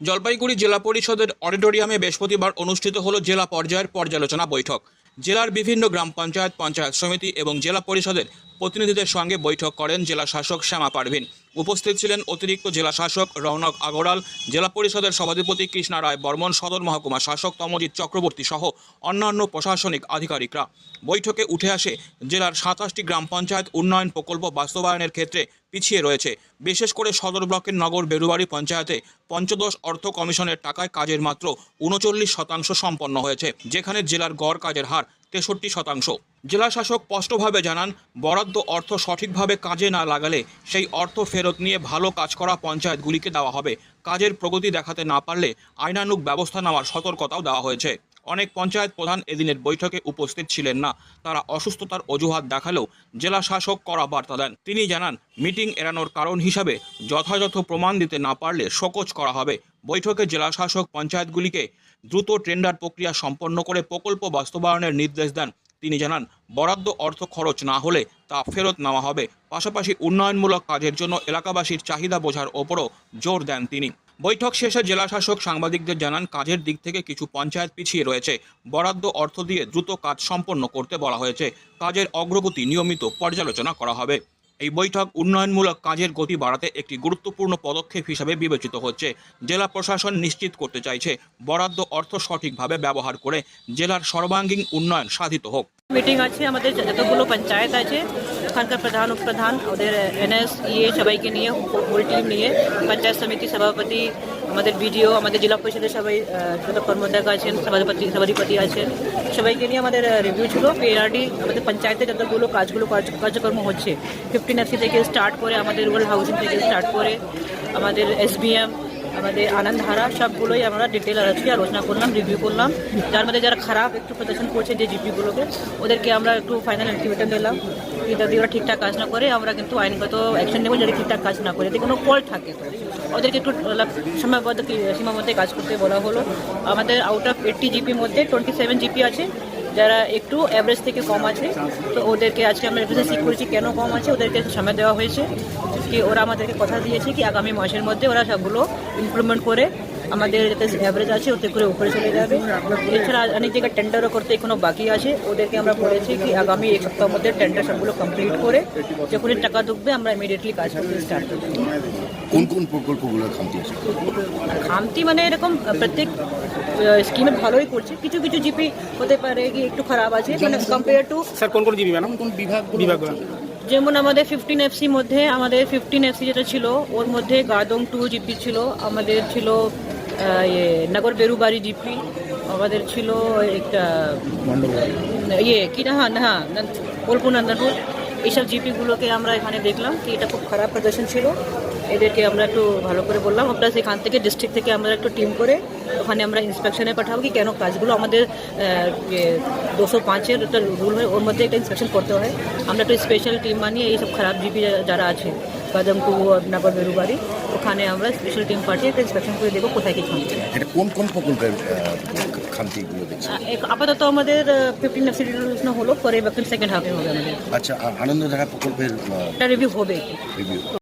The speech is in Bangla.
জলপাইগুড়ি জেলা পরিষদের অডিটোরিয়ামে বৃহস্পতিবার অনুষ্ঠিত হল জেলা পর্যায়ের পর্যালোচনা বৈঠক। জেলার বিভিন্ন গ্রাম পঞ্চায়েত পঞ্চায়েত সমিতি এবং জেলা পরিষদের প্রতিনিধিদের সঙ্গে বৈঠক করেন জেলা শাসক শ্যামা পারভিন। উপস্থিত ছিলেন অতিরিক্ত জেলা শাসক রৌনক আগরওয়াল, জেলা পরিষদের সভাধিপতি কৃষ্ণা রায় বর্মন, সদর মহকুমা শাসক তমজিৎ চক্রবর্তী সহ অন্যান্য প্রশাসনিক আধিকারিকরা। বৈঠকে উঠে আসে জেলার সাতাশটি গ্রাম পঞ্চায়েত উন্নয়ন প্রকল্প বাস্তবায়নের ক্ষেত্রে পিছিয়ে রয়েছে। বিশেষ করে সদর ব্লকের নগর বেরুবাড়ি পঞ্চায়েতে পঞ্চদশ অর্থ কমিশনের টাকায় কাজের মাত্র উনচল্লিশ শতাংশ সম্পন্ন হয়েছে, যেখানে জেলার গড় কাজের হার তেষট্টি শতাংশ। জেলা শাসক স্পষ্টভাবে জানান, বরাদ্দ অর্থ সঠিকভাবে কাজে না লাগালে সেই অর্থ ফেরত নিয়ে ভালো কাজ করা পঞ্চায়েতগুলিকে দেওয়া হবে। কাজের প্রগতি দেখাতে না পারলে আইনানুগ ব্যবস্থা নেওয়ার সতর্কতাও দেওয়া হয়েছে। অনেক পঞ্চায়েত প্রধান এদিনের বৈঠকে উপস্থিত ছিলেন না। তারা অসুস্থতার অজুহাত দেখালেও জেলা শাসক করা বার্তা দেন। তিনি জানান, মিটিং এড়ানোর কারণ হিসাবে যথাযথ প্রমাণ দিতে না পারলে শোকজ করা হবে। বৈঠকে জেলা শাসক পঞ্চায়েতগুলিকে দ্রুত টেন্ডার প্রক্রিয়া সম্পন্ন করে প্রকল্প বাস্তবায়নের নির্দেশ দেন। তিনি জানান, বরাদ্দ অর্থ খরচ না হলে তা ফেরত নেওয়া হবে। পাশাপাশি উন্নয়নমূলক কাজের জন্য এলাকাবাসীর চাহিদা বোঝার ওপরও জোর দেন তিনি। বৈঠক শেষে জেলা শাসক সাংবাদিকদের জানান, কাজের দিক থেকে কিছু পঞ্চায়েত পিছিয়ে রয়েছে। বরাদ্দ অর্থ দিয়ে দ্রুত কাজ সম্পন্ন করতে বলা হয়েছে। কাজের অগ্রগতি নিয়মিত পর্যালোচনা করা হবে। এই বৈঠক উন্নয়নমূলক কাজের গতি বাড়াতে একটি গুরুত্বপূর্ণ পদক্ষেপ হিসাবে বিবেচিত হচ্ছে। জেলা প্রশাসন নিশ্চিত করতে চাইছে, বরাদ্দ অর্থ সঠিকভাবে ব্যবহার করে জেলার সর্বাঙ্গীন উন্নয়ন সাধিত হোক। মিটিং আছে, আমাদের যতগুলো পঞ্চায়েত আছে ওখানকার প্রধান উপপ্রধান ওদের এনএস ইয়ে সবাইকে নিয়ে ফুল টিম নিয়ে পঞ্চায়েত সমিতি সভাপতি আমাদের বিডিও আমাদের জেলা পরিষদের সবাই যত কর্মধ্যক্ষ আছেন সভাধিপতি সভাধিপতি আছেন সবাইকে নিয়ে আমাদের রিভিউ ছিল পিআরডি আমাদের পঞ্চায়েতে যতগুলো কাজগুলো কার্য- কার্যক্রম হচ্ছে ফিফটিন এফসি থেকে স্টার্ট করে আমাদের রুরাল হাউসিং থেকে স্টার্ট করে আমাদের এসবিএম আমাদের আনন্দধারা সবগুলোই আমরা ডিটেল আজকে আলোচনা করলাম রিভিউ করলাম যার মধ্যে যারা খারাপ একটু প্রদর্শন করছে যে জিপিগুলোকে ওদেরকে আমরা একটু ফাইনাল আলটিমেটাম দিলাম যদি ওরা ঠিকঠাক কাজ না করে, আমরা কিন্তু আইনগত অ্যাকশন নেব যদি ঠিকঠাক কাজ না করে। যদি কোনো ফল্ট থাকে তো। ওদেরকে একটু কি- মধ্যে কাজ করতে বলা হলো। আমাদের আউট অফ এইটটি জিপির মধ্যে টোয়েন্টি সেভেন জিপি আছে, যারা একটু অ্যাভারেজ থেকে কম আছে। তো ওদেরকে আজকে আমরা রিপ্রেজেন্ট করেছি কেন কম আছে, ওদেরকে সময় দেওয়া হয়েছে। কি ওরা আমাদেরকে কথা দিয়েছে কি আগামী মাসের মধ্যে ওরা সবগুলো ইমপ্রুভমেন্ট করে আমাদের যাতে অ্যাভারেজ আছে ওতে করে উপরে চলে যাবে। এছাড়া অনেক জায়গায় টেন্ডারও করতে এখনও বাকি আছে। ওদেরকে আমরা বলেছি কি আগামী এক সপ্তাহের মধ্যে টেন্ডার সবগুলো কমপ্লিট করে যখনই টাকা ঢুকবে আমরা ইমিডিয়েটলি কাজ করতে স্টার্ট করব। কোন কোন প্রকল্পগুলোর খামতি আছে? খামতি মানে এরকম প্রত্যেক স্কিমে ভালোই করছে। কিছু কিছু জিপি হতে পারে কি একটু খারাপ আছে মানে কম্পেয়ার টু স্যার কোন কোন জিবি ম্যাডাম? কোন বিভাগ বিভাগগুলো যেমন আমাদের ফিফটিন এফসি মধ্যে আমাদের ফিফটিন এফসি যেটা ছিল ওর মধ্যে গাদং টু জিপি ছিল আমাদের ছিল ইয়ে নগর বেরুবাড়ি জিপি আমাদের ছিল একটা ইয়ে কি না হ্যাঁ হ্যাঁ বোলপুর নন্দনপুর এইসব জিপিগুলোকে আমরা এখানে দেখলাম, কি এটা খুব খারাপ প্রদর্শন ছিল। এদেরকে আমরা একটু ভালো করে বললাম প্লাস এখান থেকে ডিস্ট্রিক্ট থেকে আমরা একটু টিম করে ওখানে আমরা ইন্সপেকশনে পাঠাবো কি কেন কাজগুলো আমাদের দুশো পাঁচের একটা রুল হয়, ওর মধ্যে একটা ইন্সপেকশন করতে হয়। আমরা একটু স্পেশাল টিম বানিয়ে এইসব খারাপ জিপি যারা আছে কদম টু মেরু বাড়ি ওখানে আমরা স্পেশাল টিম পাঠিয়ে একটা ইন্সপেকশন করে দেবো কোথায় কি খামতি এটা কোন কোন প্রকল্পের খামতিগুলো দেখছে আপাতত আমাদের ফিফটিন এফসিডিউশন হলো পরে সেকেন্ড হাফে হবে আমাদের। আচ্ছা আনন্দ আনন্দধারা প্রকল্পের এটা রিভিউ হবে। রিভিউ